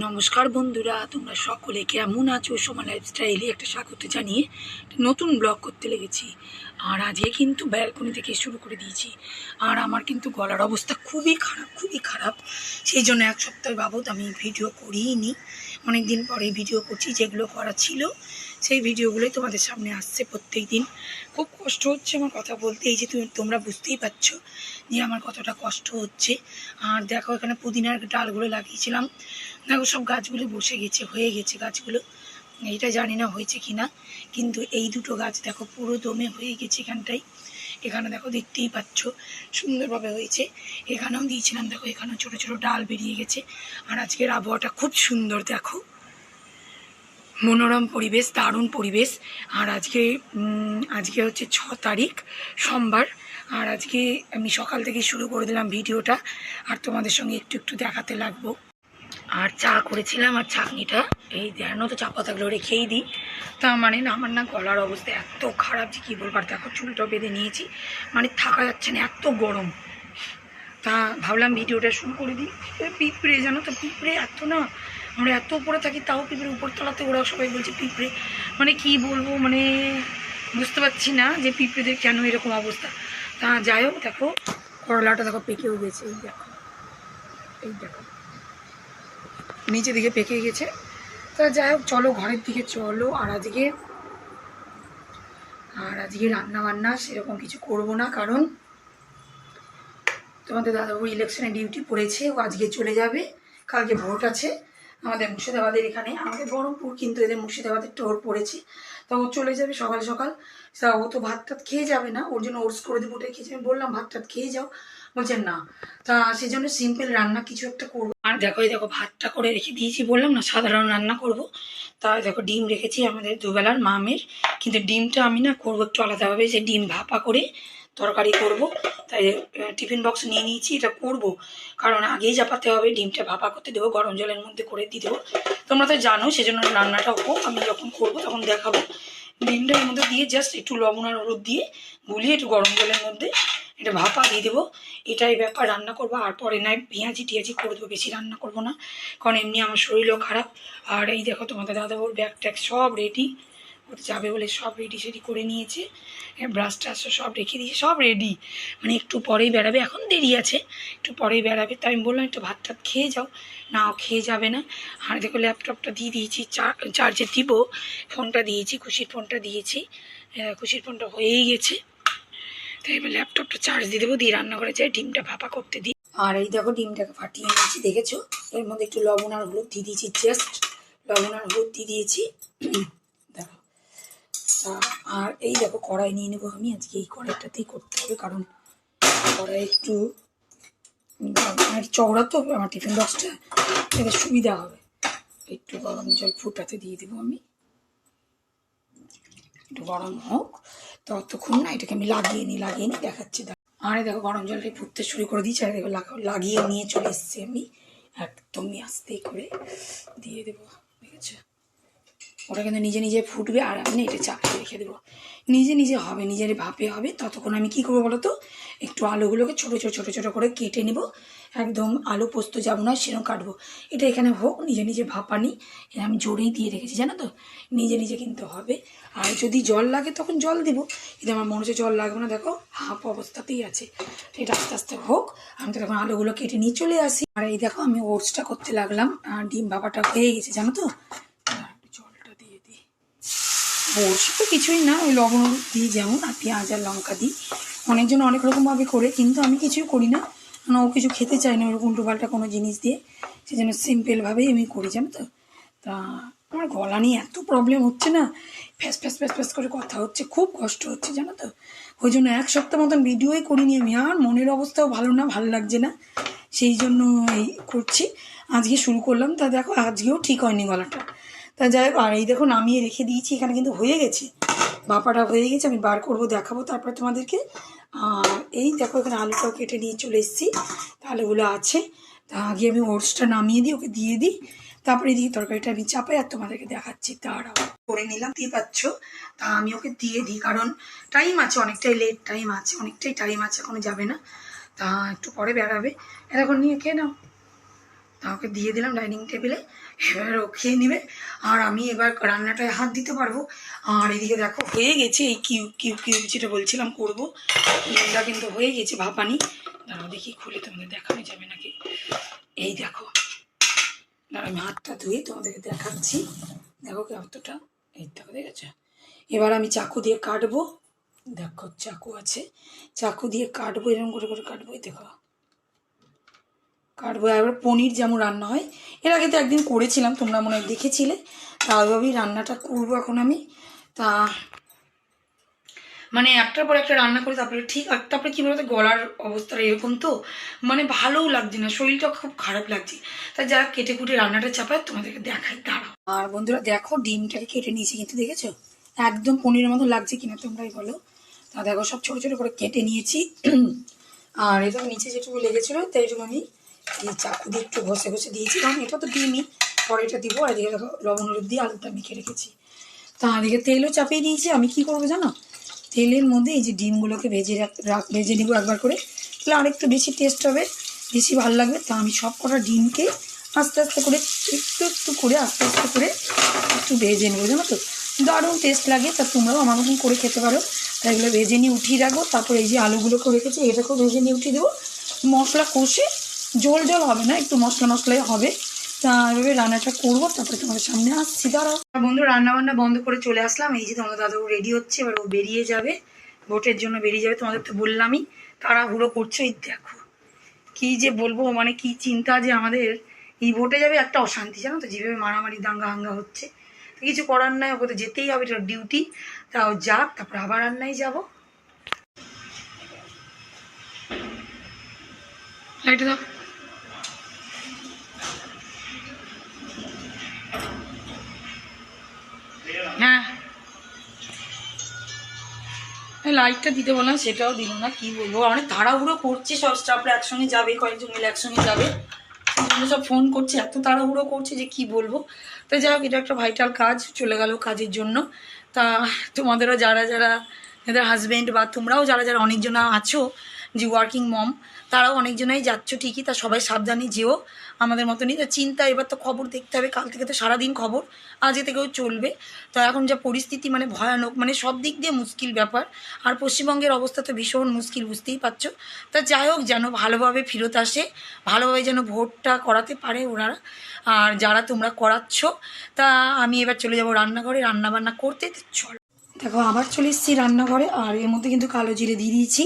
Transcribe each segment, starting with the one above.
নমস্কার বন্ধুরা, তোমরা সকলে কেমন আছো? সোমা লাইফস্টাইলে একটা স্বাগত জানিয়ে নতুন ব্লগ করতে লেগেছি। আর আজকে কিন্তু ব্যালকনি থেকে শুরু করে দিয়েছি। আর আমার কিন্তু গলার অবস্থা খুবই খারাপ খুবই খারাপ। সেই জন্য এক সপ্তাহ বাবদ আমি ভিডিও করিই নি অনেক দিন পরে ভিডিও করছি, যেগুলো করা ছিল। সেই ভিডিওগুলোই তোমাদের সামনে আসছে প্রত্যেক দিন খুব কষ্ট হচ্ছে আমার কথা বলতে। এই যে তুমি, তোমরা বুঝতেই পারছ যে আমার কতটা কষ্ট হচ্ছে। আর দেখো, এখানে পুদিনার ডালগুলো লাগিয়েছিলাম। দেখো, সব গাছগুলো বসে গেছে, হয়ে গেছে গাছগুলো। এটা জানি না হয়েছে কি না কিন্তু এই দুটো গাছ দেখো, পুরো দমে হয়ে গেছে এখানটাই এখানে দেখো, দেখতেই পাচ্ছ, সুন্দরভাবে হয়েছে। এখানেও দিয়েছিলাম, দেখো, এখানেও ছোটো ছোটো ডাল বেরিয়ে গেছে। আর আজকের আবহাওয়াটা খুব সুন্দর, দেখো। মনোরম পরিবেশ, দারুণ পরিবেশ। আর আজকে আজকে হচ্ছে ছ তারিখ, সোমবার। আর আজকে আমি সকাল থেকে শুরু করে দিলাম ভিডিওটা। আর তোমাদের সঙ্গে একটু একটু দেখাতে লাগবো। আর চা করেছিলাম, আর চাটনিটা, এই জানো তো চা পাতাগুলো রেখেই দিই। তা মানে না, আমার না গলার অবস্থা এত খারাপ যে কী বলবার দেখো চুলটা বেঁধে নিয়েছি। মানে থাকা যাচ্ছে না, এত গরম। তা ভাবলাম ভিডিওটা শুরু করে দিই। পিঁপড়ে, জানো তো পিঁপড়ে এত না আমরা এত উপরে থাকি, তাও পিঁপড়ে উপরতলাতে ওরা সবাই বলছে পিঁপড়ে। মানে কি বলব মানে বুঝতে পারছি না যে পিঁপড়েদের কেন এরকম অবস্থা। তা যাই হোক, দেখো, করলাটা দেখো পেকেও গেছে, এই দেখো এই দেখো। নিচে দিকে পেকে গেছে। তা যাই হোক, চলো ঘরের দিকে চলো, আর আজকে আর আজকে রান্না বান্না সেরকম কিছু করব না, কারণ তোমাদের দাদাবাবু ইলেকশনে ডিউটি পড়েছে, ও আজকে চলে যাবে, কালকে ভোট আছে। আমাদের মুর্শিদাবাদের এখানে। আমাদের বহরমপুর কিন্তু এদের মুর্শিদাবাদের টোর পড়েছে। তা ও চলে যাবে সকাল সকাল। তা ও তো ভাত টাত খেয়ে যাবে না। ওর জন্য ওটস করে দেবো ওটাই খেয়েছে। আমি বললাম, ভাত টাত খেয়ে যাও। বলছেন না। তা সেই জন্য সিম্পল রান্না কিছু একটা করব। আর দেখো, এই দেখো, ভাতটা করে রেখে দিয়েছি বললাম না, সাধারণ রান্না করব। তা দেখো, ডিম রেখেছি আমাদের দুবেলার মামের। কিন্তু ডিমটা আমি না করব একটু আলাদাভাবে। যে ডিম ভাপা করে তরকারি করব। তাই টিফিন বক্স নিয়ে নিয়েছি, এটা করব। কারণ আগেই চাপাতে হবে, ডিমটা ভাপা করতে দেবো, গরম জলের মধ্যে করে দিয়ে দেবো। তোমরা তো জানো, সেজন্য রান্নাটা হোক, আমি যখন করব তখন দেখাবো। ডিমটা এর মধ্যে দিয়ে জাস্ট একটু লবণ আর হলুদ দিয়ে গুলিয়ে একটু গরম জলের মধ্যে এটা ভাপা দিয়ে দেবো। এটাই ব্যাপার, রান্না করব। আর পরে নয় পেঁয়াজি টিয়াজি করে দেবো, বেশি রান্না করব না। কারণ এমনি আমার শরীরও খারাপ। আর এই দেখো তোমাদের দাদা দাদাবুর ব্যাগ ট্যাগ সব রেডি ওটা যাবে বলে সব রেডি সেডি করে নিয়েছে। হ্যাঁ ব্রাশ ট্রাশ সব রেখে দিয়েছে, সব রেডি মানে একটু পরেই বেড়াবে, এখন দেরি আছে। একটু পরেই বেড়াবে, তাই আমি বললাম একটু ভাত টাত খেয়ে যাও। নাও, খেয়ে যাবে না। আর দেখো ল্যাপটপটা দিয়ে দিয়েছি চার্জে দিব। ফোনটা দিয়েছি, খুশির ফোনটা দিয়েছি। খুশির ফোনটা হয়েই গেছে। তাই এবার ল্যাপটপটা চার্জ দিয়ে দেবো, দিয়ে রান্নাঘরে যাই, ডিমটা ভাপা করতে দিই। আর এই দেখো ডিমটাকে ফাটিয়ে নিয়েছি, দেখেছ? এর মধ্যে একটু লবণ আর হলুদ দিয়ে দিয়েছি জাস্ট লবণ আর হলুদ দিয়ে দিয়েছি। আর এই দেখো কড়াই নিয়ে নেব আমি। আজকে এই কড়াইটাতেই করতে হবে, কারণ কড়াই একটু আর চওড়া তো, আমার টিফিন বক্সটা এতে সুবিধা হবে। একটু গরম জল ফুটাতে দিয়ে দেবো আমি। একটু গরম হোক ততক্ষণ না, এটাকে আমি লাগিয়ে নিই লাগিয়ে নিই, দেখাচ্ছি। আরে দেখো গরম জলটা ফুটতে শুরু করে দিয়েছি, আর দেখো লাগিয়ে নিয়ে চলে এসেছি আমি। একদমই আস্তে করে দিয়ে দেবো, ঠিক আছে? ওটা কিন্তু নিজে নিজে ফুটবে আর আমি এটা চাপিয়ে রেখে দেবো। নিজে নিজে হবে, নিজের ভাপে হবে। ততক্ষণ আমি কি করব বলো তো? একটু আলুগুলোকে ছোটো ছোটো ছোটো ছোটো করে কেটে নেব। একদম আলু পোস্ত যাব না, সেরকম কাটবো। এটা এখানে হোক, নিজে নিজে ভাপানি। এটা আমি জোরেই দিয়ে রেখেছি, জানো তো? নিজে নিজে কিন্তু হবে। আর যদি জল লাগে তখন জল দিব। কিন্তু আমার মনে হচ্ছে জল লাগবে না, দেখো হাফ অবস্থাতেই আছে। এটা আস্তে আস্তে হোক, আমি তো তখন আলুগুলো কেটে নিয়ে চলে আসি। আর এই দেখো, আমি ওটসটা করতে লাগলাম। আর ডিম ভাপাটা হয়ে গেছে, জানো তো আর একটু জলটা দিয়ে দিই বড়শি তো কিছুই না, ওই লবণ দিই যেমন, আর পেঁয়াজ আর লঙ্কা দিই। অনেকজন অনেক রকমভাবে করে, কিন্তু আমি কিছুই করি না। কারণ ও কিছু খেতে চায় না ওরকম উল্টোপাল্টা কোনো জিনিস দিয়ে। সেই জন্য সিম্পলভাবেই আমি করি, জানো তো? তা আমার গলা নিয়ে এত প্রবলেম হচ্ছে না। ফ্যাস ফ্যাস ফ্যাস ফ্যাস করে কথা হচ্ছে, খুব কষ্ট হচ্ছে, জানো তো? ওই জন্য এক সপ্তাহ মতন ভিডিওই করিনি আমি, আর মনের অবস্থাও ভালো না, ভালো লাগছে না। সেই জন্য এই করছি। আজকে শুরু করলাম, তা দেখো, আজকেও ঠিক হয়নি গলাটা। তা যাই হোক, আর এই দেখো নামিয়ে রেখে দিয়েছি, এখানে কিন্তু হয়ে গেছে। বাপাটা হয়ে গেছে, আমি বার করব, দেখাবো তারপরে তোমাদেরকে। আর এই দেখো, এখানে আলুটাও কেটে নিয়ে চলে এসেছি। আলুগুলো আছে। তা আগে আমি ওটসটা নামিয়ে দিই, ওকে দিয়ে দিই। তারপরে এদিকে তরকারিটা আমি চাপাই, আর তোমাদেরকে দেখাচ্ছি। দাঁড়াও, করে নিলাম, দিয়ে পাচ্ছ। তা আমি ওকে দিয়ে দিই, কারণ টাইম আছে, অনেকটাই লেট টাইম আছে, অনেকটাই টাইম আছে, এখনও যাবে না। তা একটু পরে বেড়াবে। এখন নিয়ে খেয়ে নাও। তা ওকে দিয়ে দিলাম ডাইনিং টেবিলে খেয়ে নেবে। আর আমি এবার রান্নাটায় হাত দিতে পারব। আর এদিকে দেখো, হয়ে গেছে এই কিউ কিউ কিউ যেটা বলছিলাম করব। এটা কিন্তু হয়ে গেছে, ভাপানি। দাঁড়াও দেখি, খুলে তোমাদের দেখানো যাবে নাকি? এই দেখো। দাঁড়া আমি হাতটা ধুয়ে তোমাদেরকে দেখাচ্ছি। দেখো কি অতটা এই দেখো, দেখেছ? এবার আমি চাকু দিয়ে কাটবো। দেখো, চাকু আছে। চাকু দিয়ে কাটবো, এরকম করে করে কাটবো। দেখো। কাটবো। এবার পনির যেমন রান্না হয়, এর আগে তো একদিন করেছিলাম, তোমরা মনে হয় দেখেছিলে। তা ওইভাবেই রান্নাটা করব এখন আমি। তা মানে একটার পর একটা রান্না করি তারপরে ঠিক, আর তারপরে কী বলতো, গলার অবস্থাটা এরকম তো মানে ভালোও লাগছে না, শরীরটা খুব খারাপ লাগছে। তাই যারা কেটে কুটে রান্নাটা চাপায়, তোমাদেরকে দেখাই, দাঁড়াও। আর বন্ধুরা, দেখো ডিমটাকে কেটে নিয়েছি, কিন্তু দেখেছ? একদম পনিরের মতো লাগছে কিনা তোমরাই বলো। তা দেখো, সব ছোটো ছোটো করে কেটে নিয়েছি। আর এটা নিচে যেটুকু লেগেছিলো তাই এটুকু আমি চাকু দিয়ে একটু ঘষে ঘষে দিয়েছি। কারণ এটা তো ডিমই। পরে এটা দিব, আর এদিকে দেখো লবণ হলুদ দিয়ে আলুটা মেখে রেখেছি। তা এদিকে তেলও চাপিয়ে দিয়েছি। আমি কি করব জানো? তেলের মধ্যে এই যে ডিমগুলোকে ভেজে রাখ ভেজে নিব একবার করে। তাহলে আরেকটু বেশি টেস্ট হবে, বেশি ভালো লাগবে। তা আমি সব কটা ডিমকে আস্তে আস্তে করে, একটু একটু করে, আস্তে আস্তে করে একটু ভেজে নেব, জানো তো? দারুণ টেস্ট লাগে। তা তোমরাও আমার মতন করে খেতে পারো। তাই এগুলো ভেজে নিয়ে উঠিয়ে রাখব। তারপর এই যে আলুগুলোকে রেখেছি, এটাকেও ভেজে নিয়ে উঠিয়ে দেবো। মশলা কষে জল জল হবে না, একটু মশলা মশলাই হবে। তা এভাবে রান্নাটা করব, তারপরে তোমাদের সামনে আসছি, দাঁড়াও। বন্ধু রান্না বান্না বন্ধ করে চলে আসলাম। এই যে তোমাদের দাদু রেডি হচ্ছে, এবার ও বেরিয়ে যাবে। ভোটের জন্য বেরিয়ে যাবে, তোমাদের তো বললামই। তারা হুড়ো করছে, এই দেখো। কি যে বলব মানে কি চিন্তা যে আমাদের। এই ভোটে যাবে একটা অশান্তি, জানো তো, যেভাবে মারামারি দাঙ্গা হাঙ্গা হচ্ছে। তো কিছু করার নাই, ওকে তো যেতেই হবে, এটা ডিউটি তাও যাক, তারপর আবার রান্নায় যাব। লাইটে দাও। হ্যাঁ লাইটটা দিতে বললাম সেটাও দিল না, কি বলব। অনেক তাড়াহুড়ো করছে সব স্টাফরা একসঙ্গে যাবে, কয়েকজন মিলে একসঙ্গে যাবে। সব ফোন করছে, এত তাড়াহুড়ো করছে যে কি বলব। তো যাই হোক, এটা একটা ভাইটাল কাজ, চলে গেল কাজের জন্য। তা তোমাদেরও যারা যারা এদের হাজব্যান্ড বা তোমরাও যারা যারা অনেকজনা আছো যে ওয়ার্কিং মম তারাও অনেকজনাই যাচ্ছ ঠিকই, তা সবাই সাবধানে যেও আমাদের মতনই। তো চিন্তা, এবার তো খবর দেখতে হবে, কাল থেকে তো সারাদিন খবর আজকে থেকেও চলবে। তো এখন যা পরিস্থিতি মানে ভয়ানক মানে সব দিক দিয়ে মুশকিল ব্যাপার। আর পশ্চিমবঙ্গের অবস্থা তো ভীষণ মুশকিল, বুঝতেই পারছ। তা যাই হোক, যেন ভালোভাবে ফেরত আসে, ভালোভাবে যেন ভোটটা করাতে পারে ওনারা। আর যারা তোমরা করাচ্ছ, তা আমি এবার চলে যাব রান্নাঘরে রান্না বান্না করতে চলো। দেখো, আবার চলে এসেছি রান্নাঘরে, আর এর মধ্যে কিন্তু কালো জিরে দিয়ে দিয়েছি,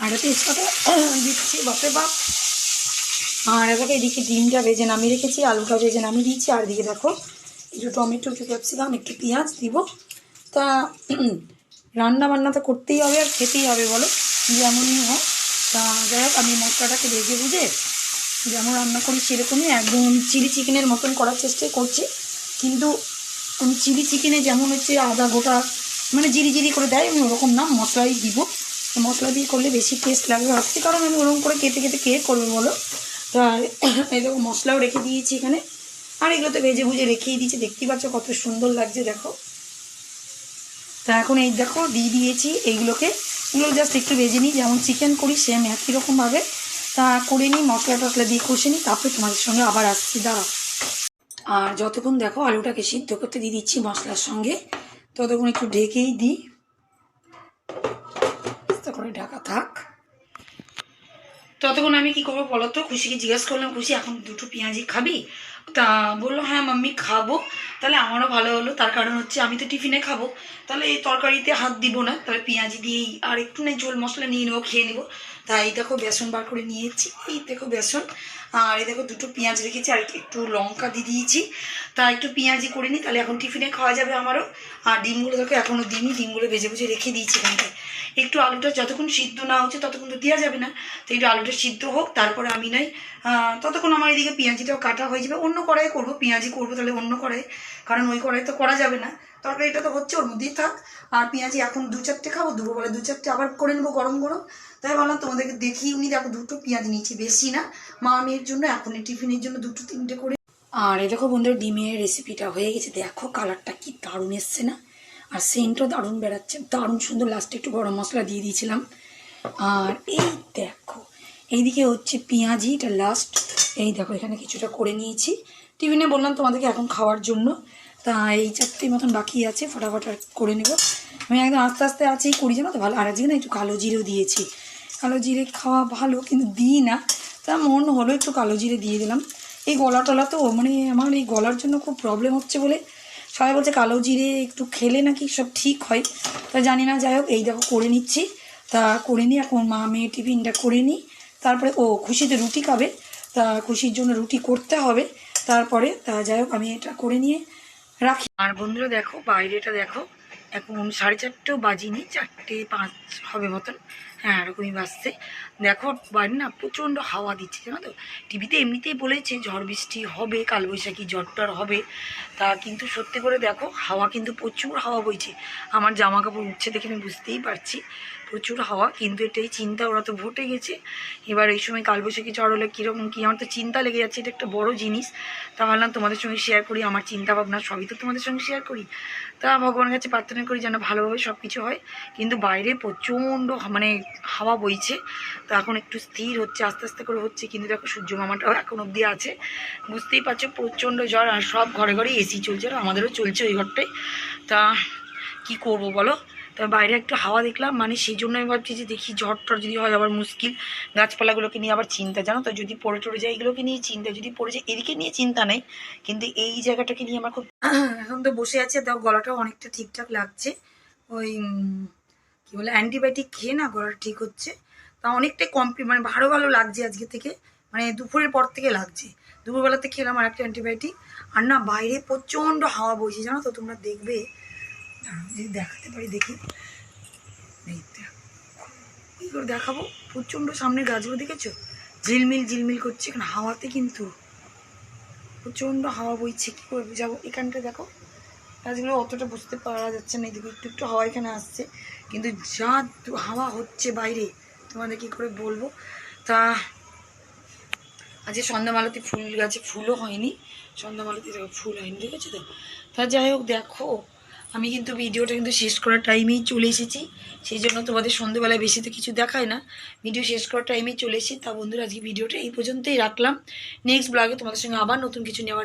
আর তেজপাতা দিচ্ছি বাপরে বাপ। আর এটাকে এদিকে ডিমটা ভেজে নামিয়ে রেখেছি, আলুটা ভেজে নামিয়ে দিয়েছি, আর দিকে দেখো একটু টমেটো, একটু ক্যাপসিকাম, একটু পেঁয়াজ দিব। তা রান্না বান্না তো করতেই হবে আর খেতেই হবে, বলো? যেমনই হয় তা যাই হোক, আমি মশলাটাকে ভেজে বুঝে যেমন রান্না করি সেরকমই একদম চিলি চিকেনের মতন করার চেষ্টাই করছি। কিন্তু আমি চিলি চিকেনে যেমন হচ্ছে আদা গোটা মানে জিরি জিরি করে দেয়, আমি ওরকম না, মশলাই দিব। মশলা দিয়ে করলে বেশি টেস্ট লাগবে ভাবছি কারণ আমি ওরকম করে কেটে কেটে কে করবে বলো? তা এই দেখো, মশলাও রেখে দিয়েছি এখানে। আর এগুলো তো ভেজে ভুজে রেখেই দিয়েছি, দেখতেই পাচ্ছ কত সুন্দর লাগছে, দেখো। তা এখন এই দেখো, দিয়ে দিয়েছি এইগুলোকে। এগুলো জাস্ট একটু ভেজে নিই, যেমন চিকেন করি সেম একই রকমভাবে তা করে নিই, মশলা টশলা দিয়ে কষে নিই, তারপরে তোমাদের সঙ্গে আবার আসছি, দাঁড়াও। আর যতক্ষণ দেখো আলুটাকে সিদ্ধ করতে দিয়ে দিচ্ছি মশলার সঙ্গে ততক্ষণ একটু ঢেকেই দিই। করে ঢাকা থাক। ততক্ষণ আমি কি করব বলো তো? খুশিকে জিজ্ঞেস করলাম, খুশি, এখন দুটো পেঁয়াজি খাবি? তা বলল হ্যাঁ মাম্মি, খাব। তাহলে আমারও ভালো হলো। তার কারণ হচ্ছে আমি তো টিফিনে খাব। তাহলে এই তরকারিতে হাত দিব না। তাহলে পেঁয়াজি দিয়েই আর একটু নেই ঝোল মশলা নিয়ে নেব, খেয়ে নেব। তাই দেখো বেসন বার করে নিয়েছি। এই দেখো বেসন। আর এই দেখো দুটো পেঁয়াজ রেখেছি আর একটু লঙ্কা দিয়ে দিয়েছি। তা একটু পেঁয়াজি করে নিই তাহলে এখন টিফিনে খাওয়া যাবে আমারও। আর ডিমগুলো দেখো এখনও দিইনি ডিমগুলো ভেজে ভেজে রেখে দিয়েছি এখানটায়। একটু আলুটা যতক্ষণ সিদ্ধ না হচ্ছে ততক্ষণ তো দেওয়া যাবে না। তো একটু আলুটা সিদ্ধ হোক তারপরে আমি আহ, ততক্ষণ আমার এদিকে পেঁয়াজিটাও কাটা হয়ে যাবে। অন্য কড়াইয়ে করব পেঁয়াজি করব তাহলে অন্য কড়াই কারণ ওই কড়াই তো করা যাবে না। তরকারিটা তো হচ্ছে ওর মধ্যেই থাক। আর পেঁয়াজি এখন দু চারটে খাব দুপুরবেলা দু চারটে আবার করে নেব গরম গরম। তাই ভাবলাম তোমাদেরকে দেখি উনি দেখো দুটো পেঁয়াজ নিয়েছি, বেশি না। মা মেয়ের জন্য এখন টিফিনের জন্য দুটো তিনটে করে। আর এই দেখো বন্ধুরা, ডিমের রেসিপিটা হয়ে গেছে। দেখো কালারটা কি দারুণ এসছে না? আর সেন্টও দারুণ বেড়াচ্ছে, দারুণ সুন্দর। লাস্টে একটু গরম মশলা দিয়ে দিয়েছিলাম। আর এই দেখো, এইদিকে হচ্ছে পেঁয়াজি, এটা লাস্ট এই দেখো, এখানে কিছুটা করে নিয়েছি। টিফিনে বললাম তোমাদেরকে এখন খাওয়ার জন্য। তা এই চারটে মতন বাকি আছে, ফটাফট করে নেব। আমি একদম আস্তে আস্তে আছি করি জানো তো ভালো। আর আজকে না একটু কালো জিরেও দিয়েছি। কালো জিরে খাওয়া ভালো, কিন্তু দিই না। তা মন হলো একটু কালো জিরে দিয়ে দিলাম। এই গলা টলা তো মানে আমার এই গলার জন্য খুব প্রবলেম হচ্ছে বলে সবাই বলছে কালো জিরে একটু খেলে নাকি সব ঠিক হয়। তা জানি না, যাই হোক, এই দেখো করে নিচ্ছি। তা করে নিই এখন মা মেয়ে টিফিনটা করে নিই। তারপরে, ও খুশিতে রুটি খাবে। তা খুশির জন্য রুটি করতে হবে। তারপরে, তা যাই হোক, আমি এটা করে নিয়ে রাখি। আর বন্ধুরা দেখো, বাইরেটা দেখো, এখন সাড়ে চারটেও বাজিনি, চারটে পাঁচ হবে মতন। হ্যাঁ এরকমই বাজছে। দেখো, বাইরে না প্রচণ্ড হাওয়া দিচ্ছে, জানো তো? টিভিতে এমনিতেই বলেছে, ঝড় বৃষ্টি হবে, কালবৈশাখী ঝড়টর হবে। তা কিন্তু সত্যি করে দেখো, হাওয়া কিন্তু প্রচুর হাওয়া বইছে। আমার জামা কাপড় উঠছে দেখে আমি বুঝতেই পারছি। প্রচুর হাওয়া, কিন্তু এটাই চিন্তা, ওরা তো ভোটে গেছে। এবার এই সময় কালবৈশাখী ঝড় হলে কীরকম কী, আমার তো চিন্তা লেগে যাচ্ছে, এটা একটা বড় জিনিস। তা ভাবলাম তোমাদের সঙ্গে শেয়ার করি, আমার চিন্তা ভাবনা সবই তো তোমাদের সঙ্গে শেয়ার করি। তা ভগবানের কাছে প্রার্থনা করি যেন ভালোভাবে সব কিছু হয়, কিন্তু বাইরে প্রচণ্ড মানে হাওয়া বইছে। তো এখন একটু স্থির হচ্ছে, আস্তে আস্তে করে হচ্ছে, কিন্তু দেখো সূর্য মামাটাও এখন অবধি আছে। বুঝতেই পারছ, প্রচণ্ড জ্বর আর সব ঘরে ঘরে এসি চলছে, আর আমাদেরও চলছে ওই ঘরটাই তা কি করব বলো? তবে বাইরে একটু হাওয়া দেখলাম মানে সেই জন্য আমি ভাবছি যে দেখি ঝড় টর যদি হয় আবার মুশকিল। গাছপালাগুলোকে নিয়ে আবার চিন্তা, জানো তো? যদি পড়ে টড়ে যায়, এগুলোকে নিয়ে চিন্তা। যদি পড়ে যায়, এদিকে নিয়ে চিন্তা নেই। কিন্তু এই জায়গাটাকে নিয়ে আমার খুব এখন তো বসে আছে, তাও গলাটাও অনেকটা ঠিকঠাক লাগছে। ওই কি বলে, অ্যান্টিবায়োটিক খেয়ে না গলাটা ঠিক হচ্ছে। তা অনেকটাই কমপ্লি মানে ভালো ভালো লাগছে আজকে থেকে। মানে দুপুরের পর থেকে লাগছে। দুপুরবেলাতে খেলাম আর একটা অ্যান্টিবায়োটিক। আর না, বাইরে প্রচণ্ড হাওয়া বইছে, জানো তো? তোমরা দেখবে যদি দেখাতে পারি, দেখি। কি করে দেখাবো? প্রচণ্ড সামনে গাছগুলো দেখেছ? ঝিলমিল ঝিলমিল করছে এখন হাওয়াতে কিন্তু। প্রচণ্ড হাওয়া বইছে, কী করে যাব এখানটা দেখো, গাছগুলো অতটা বুঝতে পারা যাচ্ছে না, এদিকে একটু একটু হাওয়া এখানে আসছে। কিন্তু যা হাওয়া হচ্ছে বাইরে, তোমাদের কী করে বলব? তা, আজকে সন্ধ্যামালতি ফুল গাছে ফুলও হয়নি, সন্ধ্যামালতি ফুল হয়নি ঠিক আছে তো? তা যাই হোক, দেখো। আমি কিন্তু ভিডিওটা কিন্তু শেষ করার টাইমেই চলে এসেছি। সেই জন্য তোমাদের সন্ধেবেলায় বেশি তো কিছু দেখায় না। ভিডিও শেষ করার টাইমেই চলে এসেছি। তা বন্ধুরা, আজকে ভিডিওটা এই পর্যন্তই রাখলাম। নেক্সট ব্লগে তোমাদের সঙ্গে আবার নতুন কিছু নেওয়ার